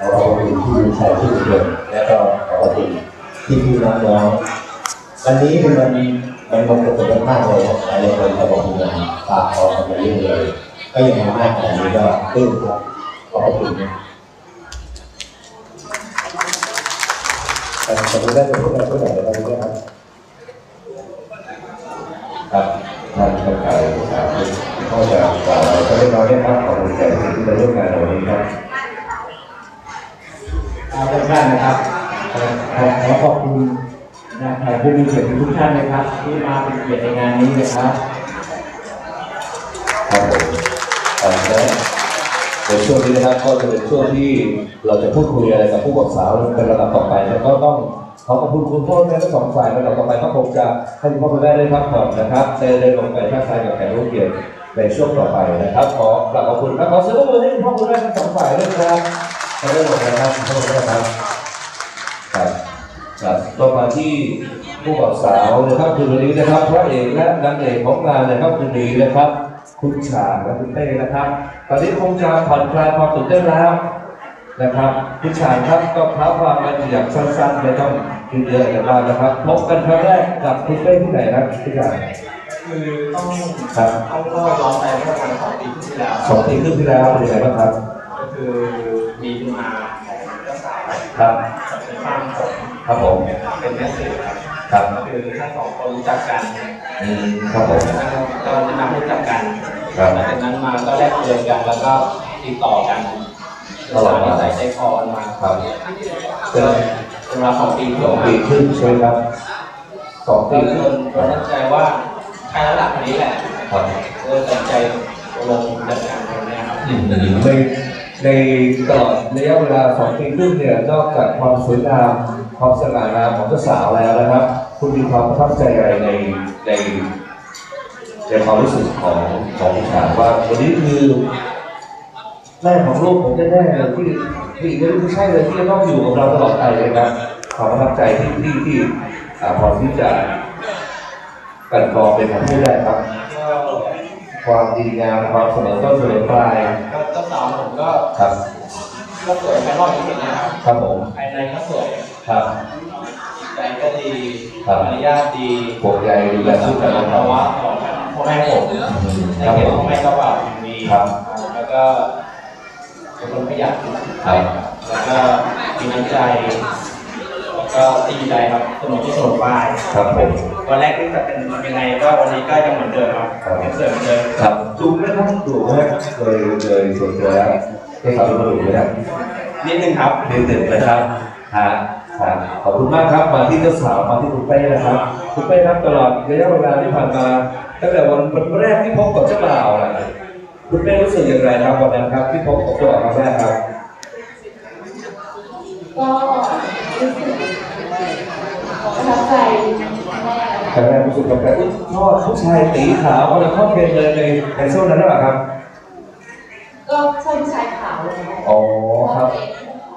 ขอขอบคุณที่มีชัยที่เด่นและก็ขอบคุณที่พี่ๆน้องวันนี้เป็นวันมันมงคลสมมากเลยนะหลายคนก็บอกงานฝากขอกันมาเรื่อยเลยก็ยังมามากขนาดนี้ก็ปลื้มครับขอบคุณนะขอบคุณได้เป็นผู้ใหญ่ผู้ใหญ่ในวันนี้ครับครับท่านประธานสาธุข้อจะกล่าวอะไรก็ได้น้อยได้ครับขอบคุณแก่ผู้ที่มาร่วมงานในวันนี้ครับ เอาทุกท่านนะครับขอขอขอบคุณนะแขกผู้มีเกียรติทุกท่านนะครับ ที่มาเป็นเกียรติในงานนี้นะครับครับผมเอ่อและในช่วงนี้นะครับก็จะเป็นช่วงที่เราจะพูดคุยอะไรกับผู้ปกสาวเป็นระดับต่อไปแล้วก็ต้องขอขอบคุณคุณพ่อแม่ทั้งสองฝ่ายระดับต่อไปก็คงจะให้คุณพ่อคุณแม่ได้พักผ่อนนะครับได้ได้ลงไปทักทายกับแขกผู้เกียรติในช่วงต่อไปนะครับ ขอกราบขอบคุณครับขอเสียงปรบมือให้คุณพ่อคุณแม่ทั้งสองฝ่ายด้วยครับ ขอบคุณนะครับขอบคุณนะครับครับครับต่อมาที่ผู้บ่าวสาวนะครับคืนวันนี้นะครับพระเอกและนางเอกของงานนะครับคืนนี้นะครับ คุณฉากและคุณเต้นะครับ ตอนนี้คงจะผ่อนคลายความตื่นเต้นแล้วนะครับคุณฉากครับก็ท้าความกันอย่างสั้นๆไม่ต้องคิดเยอะกันมากนะครับพบกันครั้งแรกกับคุณเต้ที่ไหนครับคุณฉากคือต้องครับต้องก็ย้อนไปเมื่อประมาณสองปีที่แล้วสองปีครึ่งที่แล้วเป็นยังไงบ้างครับก็คือ ครับเป็นข้างผมครับผมเป็นแม่สื่อครับครับก็คือทั้งสองคนรู้จักกันอืมครับผมก็แนะนำให้รู้จักกันครับหลังจากนั้นมาก็แลกเปลี่ยนกันแล้วก็ติดต่อกันตลอดมาใส่ใจคอกันมาครับเป็นเป็นเวลาสองปีสองปีครึ่งใช่ไหมครับสองปีก็คเลรึ่ยงเราตั้งใจว่าใครระดับคนนี้แหละครับเลยตัดสินใจลงเดินงานตรงนี้ครับใน ในตลอดระยะเวลาสองปีครึ่งเนี่ยนอกจากความสวยงามความสง่างามของเจ้าสาวแล้วนะครับ คุณมีความประทับใจอะไรในในในความรู้สึกของของผู้ชายว่าวันนี้คือแม่ของลูกผมแน่ๆเลยที่ที่ไม่ใช่เลยที่จะต้องอยู่กับเราตลอดไปเลยครับความประทับใจที่ที่ที่พอที่จะกันกองเป็นคำพูดได้ครับ ความดีงามความเสมอต้นเสมอปลายก็เจ้าสาวผมก็ครับก็สวยภายนอกที่เห็นนะครับครับผมภายในก็สวยครับใจก็ดีครับมารยาทดีห่วงใยดูแลซึ่งกันและเพกันราะว่าของพ่อแม่ผมในครับเขผตมพ่อแม่ก็แบบดีครับ แล้วก็เป็นคนขยันครับ แล้วก็มีน้ำใจ แล้วก็ตีใจครับสมุนที่สมุนปลายครับผม วันแรกที่จะเป็นยังไงก็วันนี้ก็ยังเหมือนเดิมครับครับยังสวยเหมือนเดิมครับดูไหมครับดูไหมโดยโดยส่วนตัวแล้วให้เขาดูดูไหมครับนิดนึงครับเดือนหนึ่งนะครับฮะครับขอบคุณมากครับมาที่เจ้าสาวมาที่คุณเป้นะครับคุณเป้ครับตลอดระยะเวลาที่ผ่านมาตั้งแต่วันวันแรกที่พบกับเจ้าบ่าวนะคุณเป้รู้สึกอย่างไรครับวันนั้นครับที่พบกับเจ้าบ่าวครั้งแรกครับก็รู้สึกประทับใจ แม่ครั้งแรกรู้สึกแบบอุ๊ยชอบผู้ชายตีขาวเขาจะเข้าเทรนด์เลยในในช่วงนั้นหรือเปล่าครับ ก็ชอบผู้ชายขาวเลยนะอ๋อครับ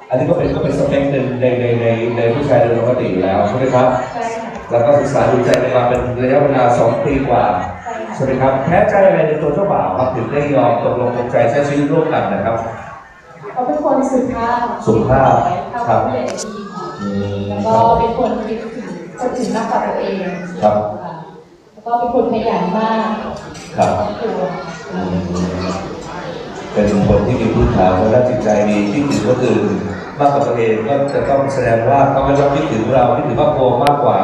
อันนี้ก็เป็นก็เป็นสเปคหนึ่งในในในในผู้ชายโดยปกติอยู่แล้วใช่ไหมครับใช่ค่ะแล้วก็ศึกษาดูใจกันมาเป็นระยะเวลาสองปีกว่าใช่ค่ะใช่ไหมครับแพ้ใจอะไรในตัวเจ้าบ่าวครับถึงได้ยอมตกลงปลงใจใช้ชีวิตร่วมกันนะครับเขาเป็นคนสุภาพสุภาพคครัรับบผู้ใหญ่ดีค่ะอืมแล้วก็เป็นคนคิดถึง คนถึงมากกว่าตัวเองครับค่ะแล้วก็เป็นคนขยันมากครับตัวอืมเป็นคนที่มีพื้นฐานและจิตใจดีที่ถึงก็คือมากกว่าตัวเองก็จะต้องแสดงว่าเขาไม่ต้องคิดถึงเราคิดถึงครอบครัวมากกว่า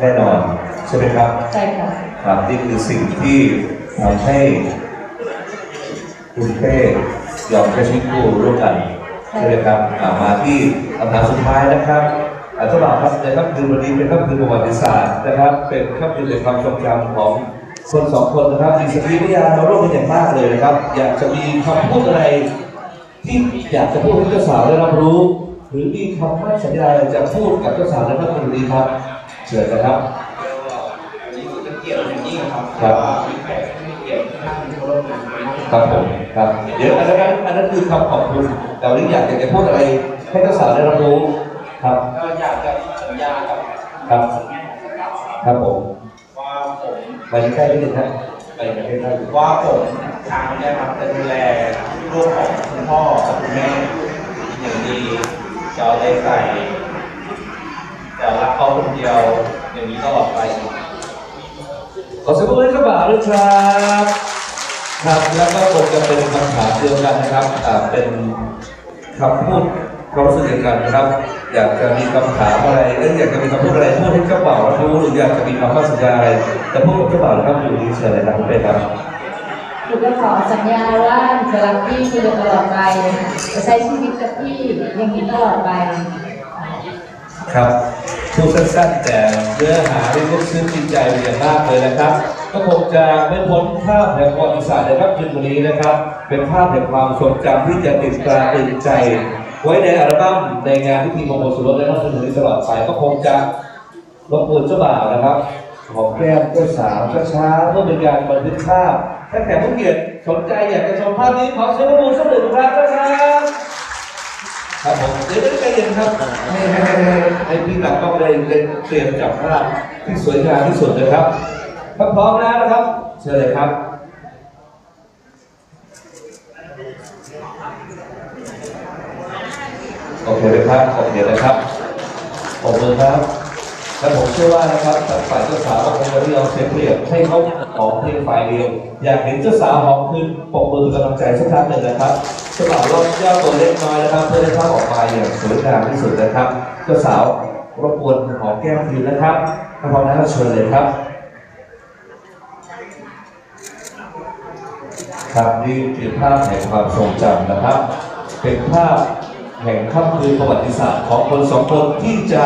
แน่นอนใช่ไหมครับใช่ค่ะครับนี่คือสิ่งที่ทำให้คุณเป้ยอมใช้ชีวิตคู่ร่วมกันใช่ไหมครับอ่ามาที่คำถามสุดท้ายนะครับ อาจารย์ครับในค่ำคืนวันนี้เป็นค่ำคืนประวัติศาสตร์นะครับ เป็นค่ำคืนในความทรงจำของคนสองคนนะครับมีสติปัญญามาร่วมกันอย่างมากเลยนะครับ อยากจะมีคำพูดอะไร ที่อยากจะพูดให้เจ้าสาวได้รับรู้ หรือมีคำมั่นสัญญาอะไรจะพูดกับเจ้าสาวในค่ำคืนนี้ครับเชิญนะครับวันนี้เป็นเกียรติอย่างยิ่งครับครับมีแขกที่มีเกียรติที่นั่งอยู่ร่วมงานมากครับผมครับเดี๋ยวอันนั้นอันนั้นคือคำขอบคุณแต่วันนี้อยากจะพูดอะไรให้เจ้าสาวได้รับรู้ ครับก็อยากจะสัญญากับครับแม่ของเราครับครับผมว่าผมมาใกล้นิดนึงครับไปประเทศไทยว่าผมทางเนี่ยครับจะดูแลลูกของคุณพ่อกับคุณแม่อย่างดีจะเอาใจใส่จะรักเขาคนเดียวอย่างนี้ตลอดไปขอเสียงปรบมือให้เจ้าบ่าวด้วยครับครับแล้วก็คงจะเป็นคำถามเดียวกันนะครับอ่าเป็นคำพูด ความรู้สึกเดียวกันนะครับ อยากจะมีคำถามอะไรเอ้ยอยากจะมีคำพูดอะไรพูดให้เจ้าบ่าวรับรู้หรืออยากจะมีคำมั่นสัญญาอะไรจะพูดกับเจ้าบ่าวนะครับอยู่ดีเชิญเลยครับคุณเป้ครับหนูก็ขอสัญญาว่าหนูจะรักพี่คือตลอดไปจะใช้ชีวิตกับพี่อย่างนี้ตลอดไป ครับพูดสั้นๆแต่เนื้อหาที่ลึกซึ้งจิตใจเป็นอย่างมากเลยนะครับ ก็คงจะไม่พ้นภาพแห่งประวัติศาสตร์ในค่ำคืนวันนี้นะครับ เป็นภาพแห่งความทรงจำที่จะติดตราตรึงใจ ไว้ในอัลบั้มในงานพิธีมงคลสมรสในค่ำคืนวันนี้ตลอดไปก็คงจะรบกวนเจ้าบ่าวนะครับหอมแก้มเจ้าสาวช้าๆเพื่อเป็นการบันทึกภาพถ้าแขกผู้เกียรติสนใจอยากจะชมภาพนี้ขอเสียงปรบมือสักหนึ่งครั้งนะครับครับผมเดี๋ยวไม่ใจเย็นครับให้ให้ให้ให้พี่หลักก็เลยเตรียมจับภาพที่สวยงามที่สุดนะครับถ้าพร้อมแล้วนะครับ เชิญเลยครับ โอเคเลยครับโอเคเลยครับปรบมือครับและผมเชื่อว่านะครับทางฝ่ายเจ้าสาวก็คงจะเรียกเสียเปรียบให้เขาหอมเพียงฝ่ายเดียว อยากเห็นเจ้าสาวหอมขึ้นปรบมือเป็นกำลังใจสักครั้งหนึ่งนะครับเจ้าบ่าวรอบย่อตัวเล็กน้อยนะครับเพื่อให้ภาพออกมาอย่างสวยงามที่สุดนะครับ เจ้าสาวรบกวนหอมแก้มคืนนะครับถ้าพร้อมแล้วเชิญเลยครับ ครับนี่คือภาพแห่งความทรงจำนะครับ เป็นภาพ แห่งค่ำคืนประวัติศาสตร์ของคนสองคนที่จะ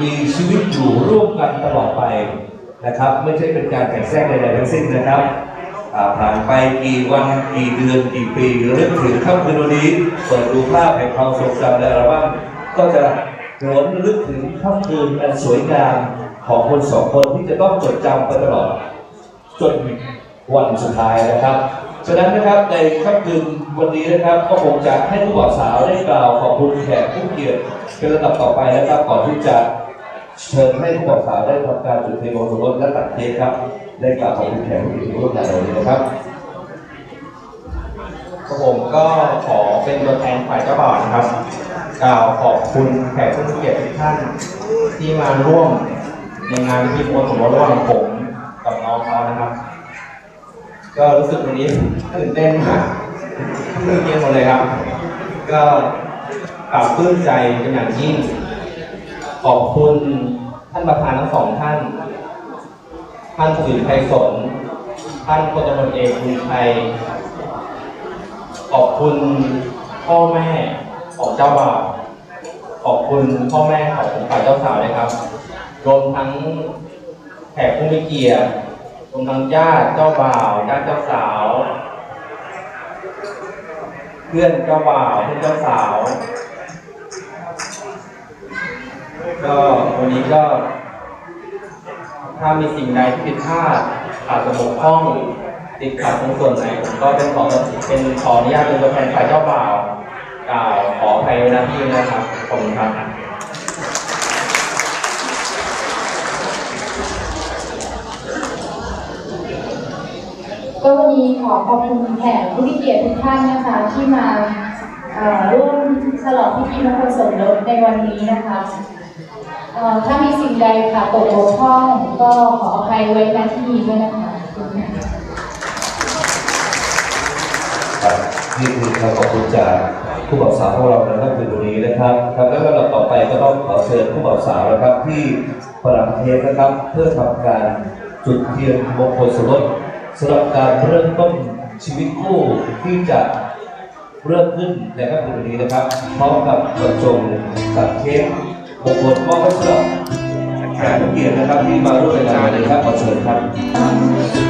มีชีวิตอยู่ร่วมกันตลอดไปนะครับ ไม่ใช่เป็นการแต่งแทรกใดๆทั้งสิ้นนะครับผ่านไปกี่วันกี่เดือนกี่ปีเรื่องถึงค่ำคืนวันนี้เปิดดูภาพแห่งความทรงจำในอัลบั้มก็จะหวนลึกถึงค่ำคืนอันสวยงามของคนสองคนที่จะต้องจดจำไปตลอดจนวันสุดท้ายนะครับ ฉะนั้นนะครับในค่ำคืน วันนี้นะครับก็คงจะให้ผู้บ่าวสาวได้กล่าวขอบคุณแขกผู้เกียรติเป็นระดับต่อไปนะครับก่อนที่จะเชิญให้ผู้บ่าวสาวได้ทำการจุดเทียนมงคลและตัดเค้กครับ ได้กล่าวขอบคุณแขกผู้เกียรติที่ร่วมงานในวันนี้นะครับผมก็ขอเป็นตัวแทนฝ่ายเจ้าบ่าวนะครับ กล่าวขอบคุณแขกผู้เกียรติทุกท่านที่มาร่วมในงานพิธีมงคลสมรสระหว่างผมกับน้องเขานะครับ ก็รู้สึกวันนี้ตื่นเต้นมาก ตื่นเต้นหมดเลยครับ ก็ปรับปลื้มใจเป็นอย่างยิ่ง ขอบคุณท่านประธานทั้งสองท่าน ท่านสุริไพศลท่านพลตำรวจเอกบุญชัยขอบคุณพ่อแม่ของเจ้าบ่าวขอบคุณพ่อแม่ของฝ่ายเจ้าสาวนะครับ รวมทั้งแขกผู้มีเกียรติรวมทั้งญาติเจ้าบ่าวญาติเจ้าสาว เพื่อนเจ้าบ่าวเพื่อนเจ้าสาว ก็วันนี้ก็ ถ้ามีสิ่งใดที่ผิดพลาดอาจจะบกพร่องติดขัดตรงส่วนไหนผมก็เป็นขอเป็นขออนุญาตเป็นตัวแทนฝ่ายเจ้าบ่าวกล่าวขออภัยไว้ณที่นี้นะครับขอบคุณครับ ก็วันนี้ขอขอบคุณแขกผู้มีเกียรติทุกท่านนะคะที่มาร่วมฉลองพิธีมงคลสมรสในวันนี้นะคะถ้ามีสิ่งใดค่ะตกบกพร่องก็ขออภัยไว้ณที่นี้ด้วยนะคะนี่คือคำขอบคุณจากผู้บ่าวสาวของเราในค่ำคืนวันนี้นะครับครับแล้วลำดับต่อไปก็ต้องขอเชิญผู้บ่าวสาวนะครับที่ประดับเทปนะครับ เพื่อทำการจุดเทียนมงคลสมรส สำหรับการเริ่มต้นชีวิตคู่ที่จะเริ่มขึ้นในค่ำคืนนี้นะครับ พร้อมกับบรรจงตัดเค้กมงคลมอบให้สำหรับแขกผู้เกียรตินะครับที่มาร่วมในงานนะครับขอเชิญครับ